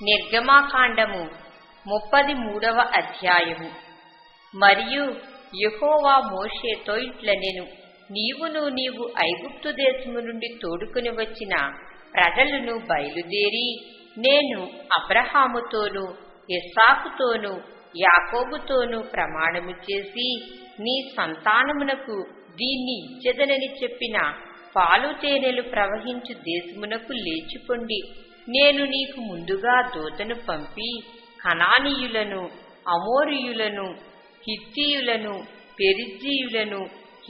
నిర్గమాకాండము ముప్పది మూడవ అధ్యాయము. మరియు యహోవా మోషేతో ఇట్లనెను నీవును నీవు ఐగుప్తు దేశము నుండి తోడుకుని వచ్చిన ప్రజలను బయలుదేరి నేను అబ్రహాముతోనూ ఇస్సాకుతోనూ యాకోబుతోనూ ప్రమాణము చేసి నీ సంతానమునకు దీన్ని ఇచ్చెదనని చెప్పిన పాలు తేనెలు ప్రవహించు దేశమునకు లేచిపొండి నేను నీకు ముందుగా దూతను పంపి కనానీయులను అమోరియులను హిత్తీయులను పెరిజ్జీయులను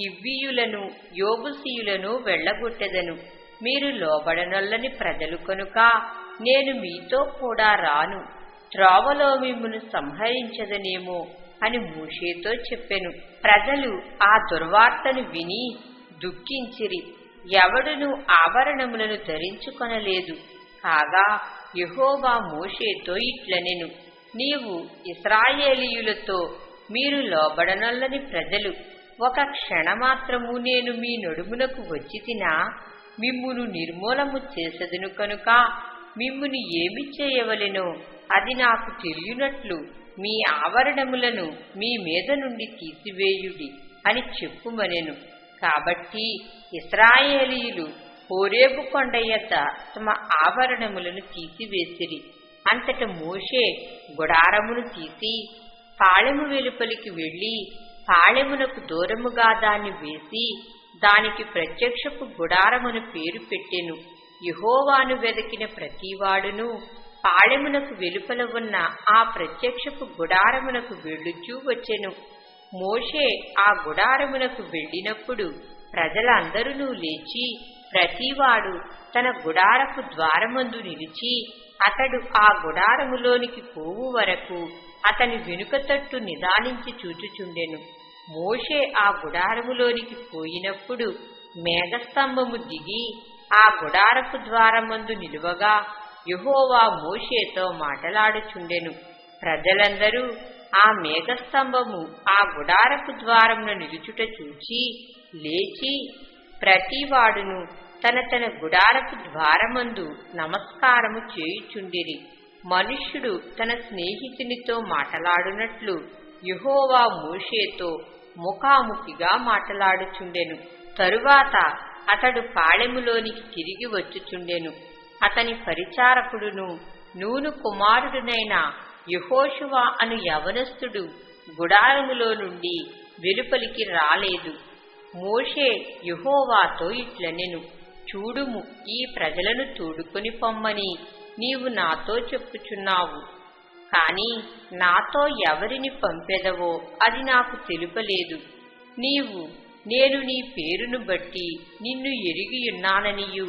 హివ్వీయులను యోబుసీయులను వెళ్ళగొట్టెదను. మీరు లోబడనొల్లని ప్రజలు కనుక నేను మీతో కూడా రాను. త్రోవలో మిమ్మును సంహరించదనేమో అని మూషేతో చెప్పెను. ప్రజలు ఆ దుర్వార్తను విని దుఃఖించిరి. ఎవడును ఆభరణములను ధరించుకొనలేదు. కాగా యహోవా మోషేతో ఇట్లనెను నీవు ఇస్రాయేలీయులతో మీరు లోబడనొల్లని ప్రజలు. ఒక క్షణమాత్రము నేను మీ నడుమునకు వచ్చి తినా మిమ్మును నిర్మూలము చేసదును కనుక మిమ్మును ఏమి చేయవలెనో అది నాకు తెలియనట్లు మీ ఆవరణములను మీ మీద నుండి తీసివేయుడి అని చెప్పుమనెను. కాబట్టి ఇస్రాయేలీయులు హోరేబు కొండ యొద్ద తమ ఆభరణములను తీసివేసిరి. అంతట మోషే గుడారమును తీసి పాళెము వెలుపలికి వెళ్ళి పాళెమునకు దూరముగా దాన్ని వేసి దానికి ప్రత్యక్షపు గుడారమును పేరు పెట్టెను. యహోవాను వెదకిన ప్రతివాడును పాళెమునకు వెలుపల ఉన్న ఆ ప్రత్యక్షపు గుడారమునకు వెళ్ళుచూ వచ్చెను. మోషే ఆ గుడారమునకు వెళ్ళినప్పుడు ప్రజలందరూ లేచి ప్రతివాడు తన గుడారపు ద్వారమందు నిలిచి అతడు ఆ గుడారములోనికి పోవు వరకు అతని వెనుక తట్టు నిదానించి చూచుచుండెను. మోషే ఆ గుడారములోనికి పోయినప్పుడు మేఘస్తంభము దిగి ఆ గుడారపు ద్వారమందు నిలువగా యహోవా మోషేతో మాటలాడుచుండెను. ప్రజలందరూ ఆ మేఘస్తంభము ఆ గుడారపు ద్వారమును నిలుచుట చూచి లేచి ప్రతివాడును తన తన గుడారపు ద్వారమందు నమస్కారము చేయుచుండిరి. మనుష్యుడు తన స్నేహితునితో మాటలాడునట్లు యుహోవా మూషేతో ముఖాముఖిగా మాటలాడుచుండెను. తరువాత అతడు పాళెములోనికి తిరిగి వచ్చుచుండెను. అతని పరిచారకుడును నూను కుమారుడునైన యహోషువా అను యవనస్తుడు గుడారములో నుండి వెలుపలికి రాలేదు. మోషే యుహోవాతో ఇట్లనెను. చూడుము ఈ ప్రజలను తోడుకొని పొమ్మని. నీవు నాతో చెప్పుచున్నావు. కాని నాతో ఎవరిని పంపెదవో అది నాకు తెలుపలేదు. నీవు నేను నీ పేరును బట్టి నిన్ను ఎరిగియున్నాననియు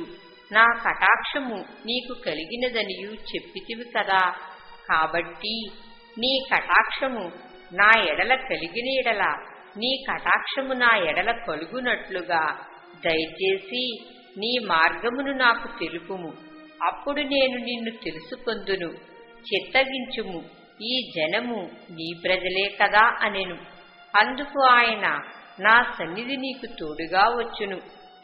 నా కటాక్షము నీకు కలిగినదనియు చెప్పితివి కదా. కాబట్టి నీ కటాక్షము నా ఎడల కలిగిన ఎడల. నీ కటాక్షము నా ఎడల కలుగునట్లుగా దయచేసి నీ మార్గమును నాకు తెలుపుము. అప్పుడు నేను నిన్ను తెలుసుకొందును. చిత్తగించుము. ఈ జనము నీ ప్రజలే కదా అనెను. అందుకు ఆయన నా సన్నిధి నీకు తోడుగా వచ్చును.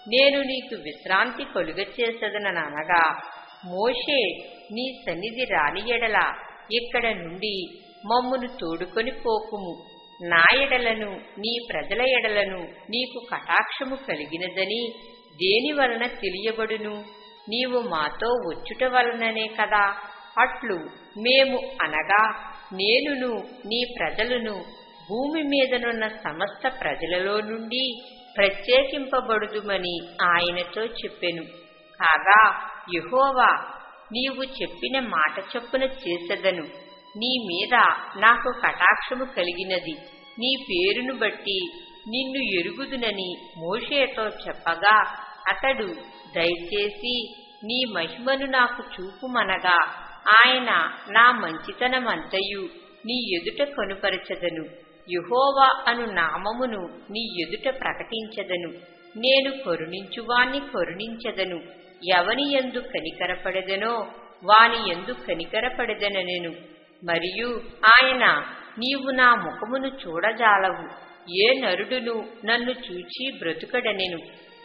నేను నీకు విశ్రాంతి కలుగచేసదననగా మోషే నీ సన్నిధి రాని ఎడల ఇక్కడ నుండి మమ్మును తోడుకొని పోకుము. నా ఎడలను నీ ప్రజల ఎడలను నీకు కటాక్షము కలిగినదని దేని వలన తెలియబడును? నీవు మాతో వచ్చుట వలననే కదా. అట్లు మేము అనగా నేనును నీ ప్రజలను భూమి మీదనున్న సమస్త ప్రజలలో నుండి ప్రత్యేకింపబడుదుమని ఆయనతో చెప్పెను. కాగా యహోవా నీవు చెప్పిన మాట చొప్పున చేసెదను. నీ మీద నాకు కటాక్షము కలిగినది. నీ పేరును బట్టి నిన్ను ఎరుగుదునని మోషేతో చెప్పగా అతడు దయచేసి నీ మహిమను నాకు చూపుమనగా ఆయన నా మంచితనమంతయు నీ ఎదుట కనుపరచదను. యుహోవా అను నామమును నీ ఎదుట ప్రకటించదను. నేను కరుణించువాణ్ణి కరుణించదను. ఎవని ఎందు కనికరపడదనో వాని ఎందు కనికరపడదనెను. మరియు ఆయన నీవు నా ముఖమును చూడజాలవు. ఏ నరుడును నన్ను చూచి బ్రతుకడనెను.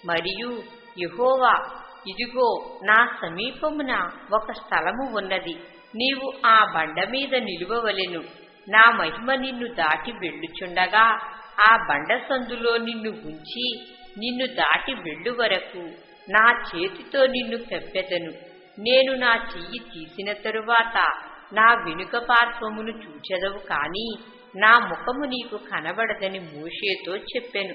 మరియు యహోవా ఇదిగో నా సమీపమున ఒక స్థలము ఉన్నది. నీవు ఆ బండ మీద నిలువవలెను. నా మహిమ నిన్ను దాటి వెళ్ళుచుండగా ఆ బండ సందులో నిన్ను ఉంచి నిన్ను దాటి వెళ్ళు వరకు నా చేతితో నిన్ను కప్పెదను నేను నా చెయ్యి తీసిన తరువాత నా వెనుక పార్శ్వమును చూచెదవు కాని నా ముఖము నీకు కనబడదని మూషేతో చెప్పెను.